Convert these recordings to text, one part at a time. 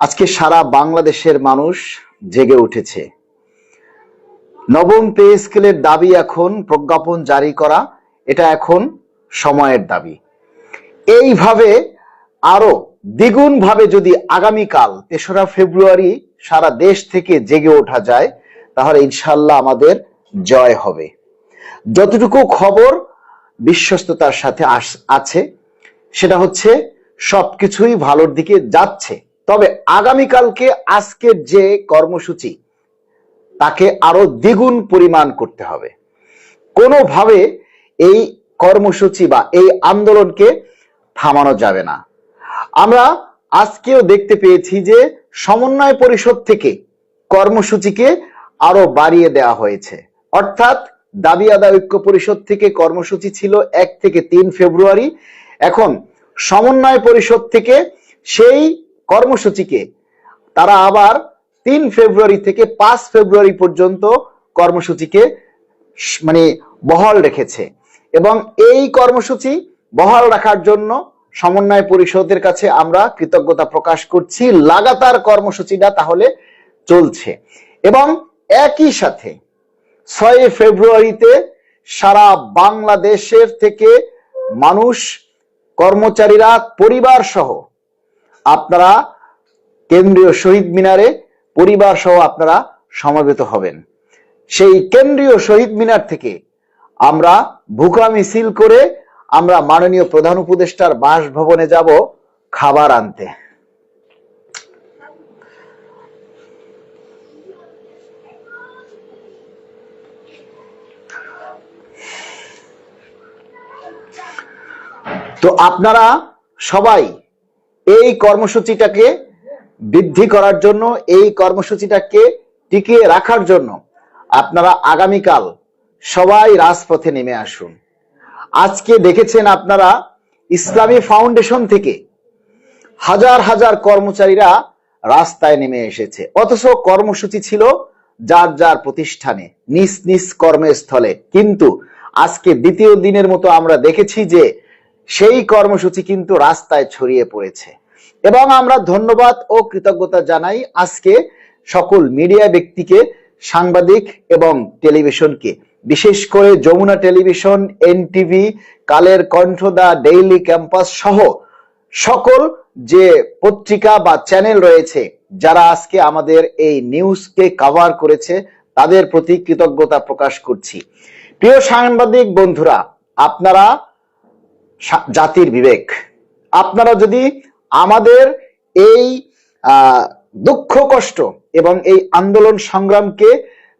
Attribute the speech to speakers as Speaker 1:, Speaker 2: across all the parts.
Speaker 1: আজকে সারা বাংলাদেশের মানুষ জেগে উঠেছে। নবম পে স্কেলের দাবি এখন প্রজ্ঞাপন জারি করা, এটা এখন সময়ের দাবি। এইভাবে আরও দ্বিগুণ ভাবে যদি আগামীকাল তেসরা ফেব্রুয়ারি সারা দেশ থেকে জেগে ওঠা যায়, তাহলে ইনশাল্লাহ আমাদের জয় হবে। যতটুকু খবর বিশ্বস্ততার সাথে আছে, সেটা হচ্ছে সবকিছুই ভালোর দিকে যাচ্ছে। তবে আগামীকালকে আজকের যে কর্মসূচি, তাকে আরও দ্বিগুণ পরিমাণ করতে হবে। কোনোভাবে এই কর্মসূচি বা এই আন্দোলনকে থামানো যাবে না। আমরা আজকেও দেখতে পেয়েছি যে সমন্বয় পরিষদ থেকে কর্মসূচিকে আরও বাড়িয়ে দেওয়া হয়েছে। অর্থাৎ দাবি আদায় ঐক্য পরিষদ থেকে কর্মসূচি ছিল এক থেকে তিন ফেব্রুয়ারি। এখন সমন্বয় পরিষদ থেকে সেই কর্মসূচিকে। তারা আবার তিন ফেব্রুয়ারি থেকে পাঁচ ফেব্রুয়ারি পর্যন্ত কর্মসূচিকে মানে বহাল রেখেছে। এবং এই কর্মসূচি বহাল রাখার জন্য সমন্বয় পরিষদের কাছে আমরা কৃতজ্ঞতা প্রকাশ করছি। লাগাতার কর্মসূচিটা তাহলে চলছে। এবং একই সাথে ছয় ফেব্রুয়ারিতে সারা বাংলাদেশের থেকে মানুষ, কর্মচারীরা পরিবার সহ আপনারা কেন্দ্রীয় শহীদ মিনারে পরিবার সহ আপনারা সমবেত হবেন। সেই কেন্দ্রীয় শহীদ মিনার থেকে আমরা ভুকা মিছিল করে আমরা মাননীয় প্রধান উপদেষ্টার বাসভবনে যাব খাবার আনতে। তো আপনারা সবাই এই কর্মসূচিটাকে বৃদ্ধি করার জন্য, এই কর্মসূচিটাকে টিকিয়ে রাখার জন্য আপনারা আগামীকাল সবাই রাজপথে নেমে আসুন। আজকে দেখেছেন আপনারা ইসলামী ফাউন্ডেশন থেকে হাজার হাজার কর্মচারীরা রাস্তায় নেমে এসেছে। অথচ কর্মসূচি ছিল যার যার প্রতিষ্ঠানে, নিজ নিজ কর্মস্থলে। কিন্তু আজকে দ্বিতীয় দিনের মতো আমরা দেখেছি যে সেই কর্মসূচি কিন্তু রাস্তায় ছড়িয়ে পড়েছে। এবং আমরা ধন্যবাদ ও কৃতজ্ঞতা জানাই আজকে সকল মিডিয়া ব্যক্তিকে, সাংবাদিক এবং টেলিভিশনকে। বিশেষ করে যমুনা টেলিভিশন, এনটিভি, কালের কণ্ঠ দা ডেইলি ক্যাম্পাস সহ সকল যে পত্রিকা বা চ্যানেল রয়েছে, যারা আজকে আমাদের এই নিউজকে কভার করেছে, তাদের প্রতি কৃতজ্ঞতা প্রকাশ করছি। প্রিয় সাংবাদিক বন্ধুরা, আপনারা জাতির বিবেক। আপনারা যদি আমাদের এই দুঃখ, কষ্ট এবং এই আন্দোলন সংগ্রামকে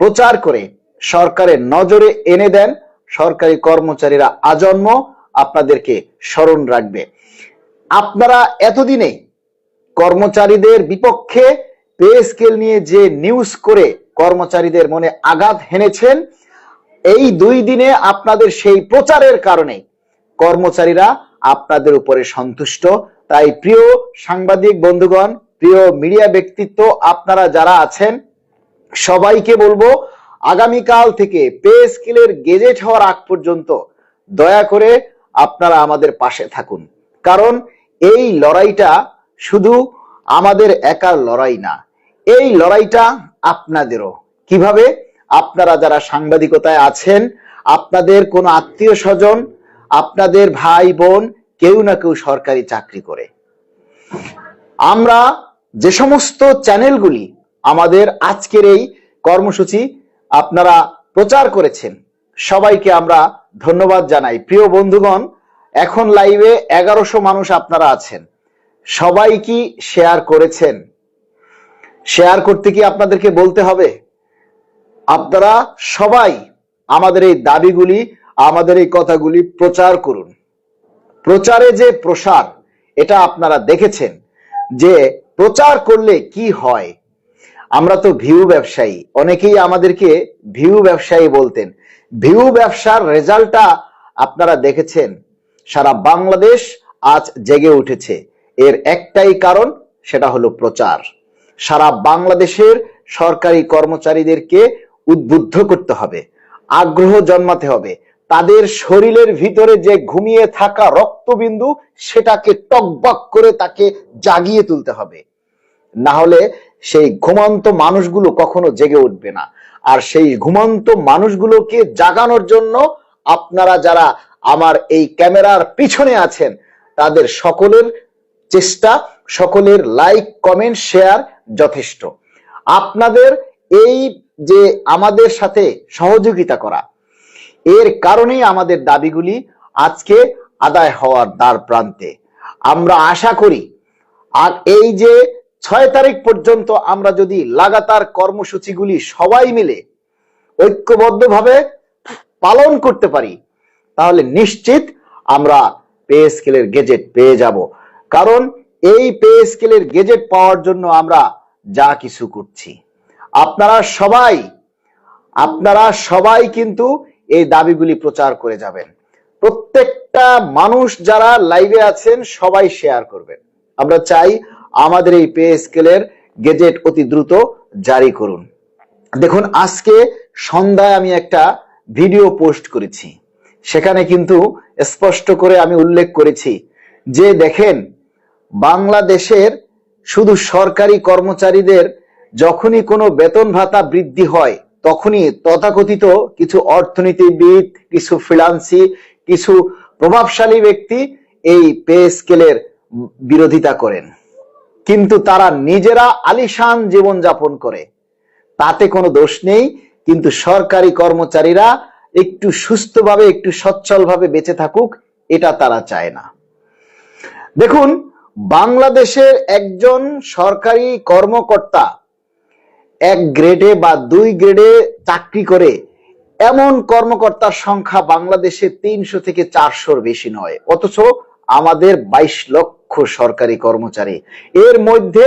Speaker 1: প্রচার করে সরকারের নজরে এনে দেন, সরকারি কর্মচারীরা আজন্ম আপনাদেরকে স্মরণ রাখবে। আপনারা এতদিনে কর্মচারীদের বিপক্ষে পে স্কেল নিয়ে যে নিউজ করে কর্মচারীদের মনে আঘাত হেনেছেন, এই দুই দিনে আপনাদের সেই প্রচারের কারণে কর্মচারীরা আপনাদের উপরে সন্তুষ্ট তাই প্রিয় সাংবাদিক বন্ধুগণ, প্রিয় মিডিয়া ব্যক্তিত্ব, আপনারা যারা আছেন, সবাইকে বলব, আগামীকাল থেকে পে স্কেলের গেজেট হওয়ার আগ পর্যন্ত দয়া করে আপনারা আমাদের পাশে থাকুন। কারণ এই লড়াইটা শুধু আমাদের একার লড়াই না, এই লড়াইটা আপনাদেরও। কীভাবে? আপনারা যারা সাংবাদিকতায় আছেন, আপনাদের কোনো আত্মীয় স্বজন, আপনাদের ভাই বোন কেউ না কেউ সরকারি চাকরি করে। আমরা যে সমস্ত চ্যানেলগুলি আমাদের আজকের এই কর্মসূচি আপনারা প্রচার করেছেন, সবাইকে আমরা ধন্যবাদ জানাই। প্রিয় বন্ধুগণ, এখন লাইভে এগারোশো মানুষ আপনারা আছেন। সবাই কি শেয়ার করেছেন? শেয়ার করতে কি আপনাদেরকে বলতে হবে? আপনারা সবাই আমাদের এই দাবিগুলি, আমাদের এই কথাগুলি প্রচার করুন। প্রচারে যে প্রসার, এটা আপনারা দেখেছেন যে প্রচার করলে কি হয়? আমরা তো ভিউ ব্যবসায়ী, অনেকেই আমাদেরকে ভিউ ব্যবসায়ী বলতেন। ভিউ ব্যবসার রেজাল্টটা আপনারা দেখেছেন। সারা বাংলাদেশ আজ জেগে উঠেছে। এর একটাই কারণ, সেটা হলো প্রচার। সারা বাংলাদেশের সরকারি কর্মচারীদেরকে উদ্বুদ্ধ করতে হবে, আগ্রহ জন্মাতে হবে। তাদের শরীরের ভিতরে যে ঘুমিয়ে থাকা রক্তবিন্দু, সেটাকে টকবক করে তাকে জাগিয়ে তুলতে হবে। না হলে সেই ঘুমন্ত মানুষগুলো কখনো জেগে উঠবে না। আর সেই ঘুমন্ত মানুষগুলোকে জাগানোর জন্য আপনারা যারা আমার এই ক্যামেরার পিছনে আছেন, তাদের সকলের চেষ্টা, সকলের লাইক, কমেন্ট, শেয়ার যথেষ্ট। আপনাদের এই যে আমাদের সাথে সহযোগিতা করা এর কারণেই আমাদের দাবিগুলি আজকে আদায় হওয়ার দ্বার প্রান্তে। আমরা আশা করি, আর এই যে ছয় তারিখ পর্যন্ত আমরা যদি লাগাতার কর্মসূচিগুলি সবাই মিলে ঐক্যবদ্ধভাবে পালন করতে পারি, তাহলে নিশ্চিত আমরা পে স্কেলের গেজেট পেয়ে যাব। কারণ এই পে স্কেলের গেজেট পাওয়ার জন্য আমরা যা কিছু করছি। আপনারা সবাই আপনারা সবাই কিন্তু এই দাবিগুলি প্রচার করে যাবেন। প্রত্যেকটা মানুষ যারা লাইভে আছেন, সবাই শেয়ার করবেন। আমরা চাই আমাদের এই পে স্কেলের গেজেট অতি দ্রুত জারি করুন। দেখুন, আজকে সন্ধ্যায় আমি একটা ভিডিও পোস্ট করেছি। সেখানে কিন্তু স্পষ্ট করে আমি উল্লেখ করেছি যে, দেখেন, বাংলাদেশের শুধু সরকারি কর্মচারীদের যখনই কোনো বেতন ভাতা বৃদ্ধি হয় তখনই তথাকথিত কিছু অর্থনীতিবিদ, কিছু ফিনান্সি, কিছু প্রভাবশালী ব্যক্তি এই পে স্কেলের বিরোধিতা করেন। কিন্তু তারা নিজেরা আলিশান জীবন যাপন করে। তাতে কোনো দোষ নেই, কিন্তু সরকারি কর্মচারীরা একটু সুস্থভাবে, একটু সচ্ছলভাবে বেঁচে থাকুক, এটা তারা চায় না। দেখুন, বাংলাদেশের একজন সরকারি কর্মকর্তা এক গ্রেডে বা দুই গ্রেডে চাকরি করে, এমন কর্মকর্তার সংখ্যা বাংলাদেশে তিনশো থেকে চারশোর বেশি নয়। অথচ আমাদের বাইশ লক্ষ সরকারি কর্মচারী। এর মধ্যে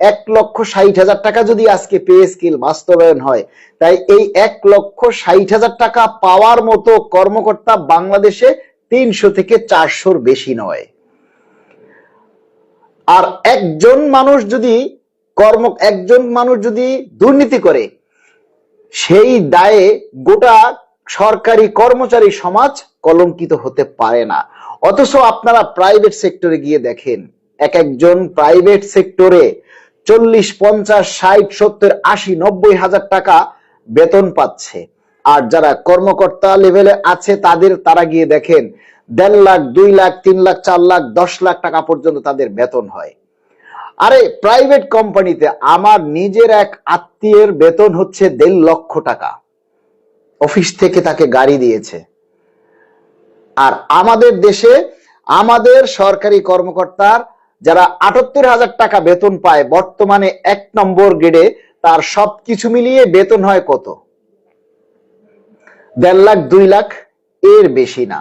Speaker 1: এক লক্ষ ষাট হাজার টাকা যদি আজকে পে স্কিল বাস্তবায়ন হয়, তাই এই এক লক্ষ ষাট হাজার টাকা পাওয়ার মতো কর্মকর্তা বাংলাদেশে তিনশো থেকে চারশোর বেশি নয়। আর একজন মানুষ যদি কর্ম একজন মানুষ যদি দুর্নীতি করে, সেই দায়ে গোটা সরকারি কর্মচারী সমাজ কলঙ্কিত হতে পারে না। অথচ আপনারা প্রাইভেট সেক্টরে গিয়ে দেখেন, এক একজন প্রাইভেট সেক্টরে চল্লিশ, পঞ্চাশ, ষাট, সত্তর, আশি, নব্বই হাজার টাকা বেতন পাচ্ছে। আর যারা কর্মকর্তা লেভেলে আছে, তাদের তারা গিয়ে দেখেন, দেড় লাখ, দুই লাখ, তিন লাখ, চার লাখ, দশ লাখ টাকা পর্যন্ত তাদের বেতন হয়। আরে প্রাইভেট কোম্পানিতে আমার নিজের এক আত্মীয়ের বেতন হচ্ছে দেড় লক্ষ টাকা। অফিস থেকে তাকে গাড়ি দিয়েছে। আর আমাদের দেশে আমাদের সরকারি কর্মকর্তার যারা আটাত্তর হাজার টাকা বেতন পায়, বর্তমানে এক নম্বর গ্রেডে তার সবকিছু মিলিয়ে বেতন হয় কত? দেড় লাখ, দুই লাখ, এর বেশি না।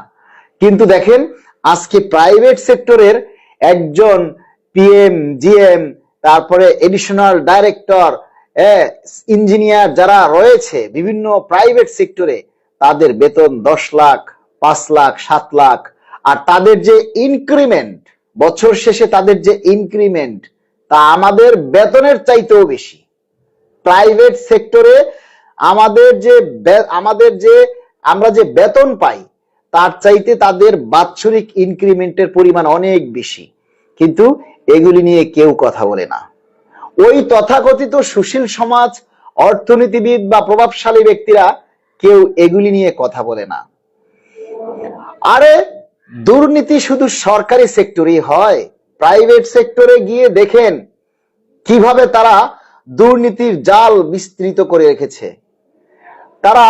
Speaker 1: কিন্তু দেখেন, আজকে প্রাইভেট সেক্টরের একজন পিএম জিএম তারপরে এডিশনাল ডাইরেক্টর ইঞ্জিনিয়ার যারা রয়েছে বিভিন্ন প্রাইভেট সেক্টরে তাদের বেতন দশ লাখ, পাঁচ লাখ, সাত লাখ। আর তাদের যে ইনক্রিমেন্ট বছর শেষে তাদের যে ইনক্রিমেন্ট তা আমাদের বেতনের চাইতেও বেশি। প্রাইভেট সেক্টরে আমাদের যে আমাদের যে, আমরা যে বেতন পাই, তার চাইতে তাদের বাৎসরিক ইনক্রিমেন্টের পরিমাণ অনেক বেশি। কিন্তু এগুলি নিয়ে কেউ কথা বলে না। ওই তথাকথিত সুশীল সমাজ, অর্থনীতিবিদ বা প্রভাবশালী ব্যক্তিরা কেউ এগুলি নিয়ে কথা বলে না। আরে, দুর্নীতি শুধু সরকারি সেক্টরেই হয়। প্রাইভেট সেক্টরে গিয়ে দেখেন কীভাবে তারা দুর্নীতির জাল বিস্তৃত করে রেখেছে। তারা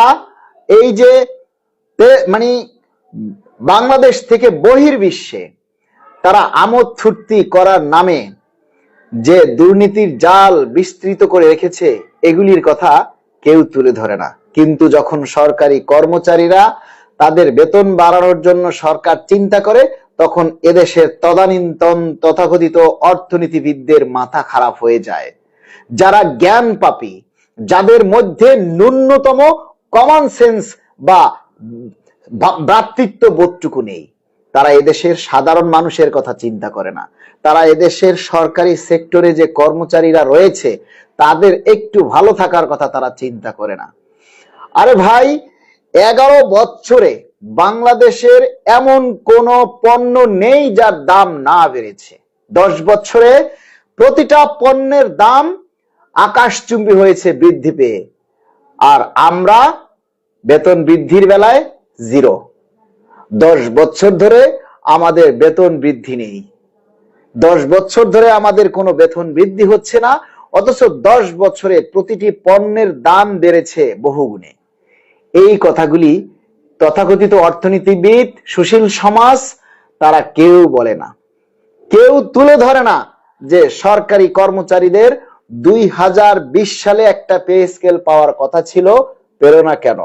Speaker 1: এই যে মানে বাংলাদেশ থেকে বহির্বিশ্বে তারা আমোদ ফুর্তি করার নামে যে দুর্নীতির জাল বিস্তৃত করে রেখেছে, এগুলির কথা কেউ তুলে ধরে না। কিন্তু যখন সরকারি কর্মচারীরা তাদের বেতন বাড়ানোর জন্য সরকার চিন্তা করে, তখন এদেশের তদানীন্তন তথাকথিত অর্থনীতিবিদদের মাথা খারাপ হয়ে যায়। যারা জ্ঞান পাপী, যাদের মধ্যে ন্যূনতম কমন সেন্স বা ভ্রাতৃত্ব বোধটুকু নেই। তারা এদেশের সাধারণ মানুষের কথা চিন্তা করে না। তারা এদেশের সরকারি সেক্টরে যে কর্মচারীরা রয়েছে, তাদের একটু ভালো থাকার কথা তারা চিন্তা করে না। আরে ভাই, এগারো বছরে বাংলাদেশের এমন কোন পণ্য নেই যার দাম না বেড়েছে। দশ বছরে প্রতিটা পণ্যের দাম আকাশচুম্বী হয়েছে বৃদ্ধি পেয়ে। আর আমরা বেতন বৃদ্ধির বেলায় জিরো। দশ বছর ধরে আমাদের বেতন বৃদ্ধি নেই। দশ বছর ধরে আমাদের কোনো বেতন বৃদ্ধি হচ্ছে না, অথচ দশ বছরে প্রতিটি পণ্যের দাম বেড়েছে বহুগুণে। এই কথাগুলি তথাকথিত অর্থনীতিবিদ সুশীল সমাজ, তারা কেউ বলে না। কেউ তুলে ধরে না যে সরকারি কর্মচারীদের দুই হাজার বিশ সালে একটা পে স্কেল পাওয়ার কথা ছিল না কেন?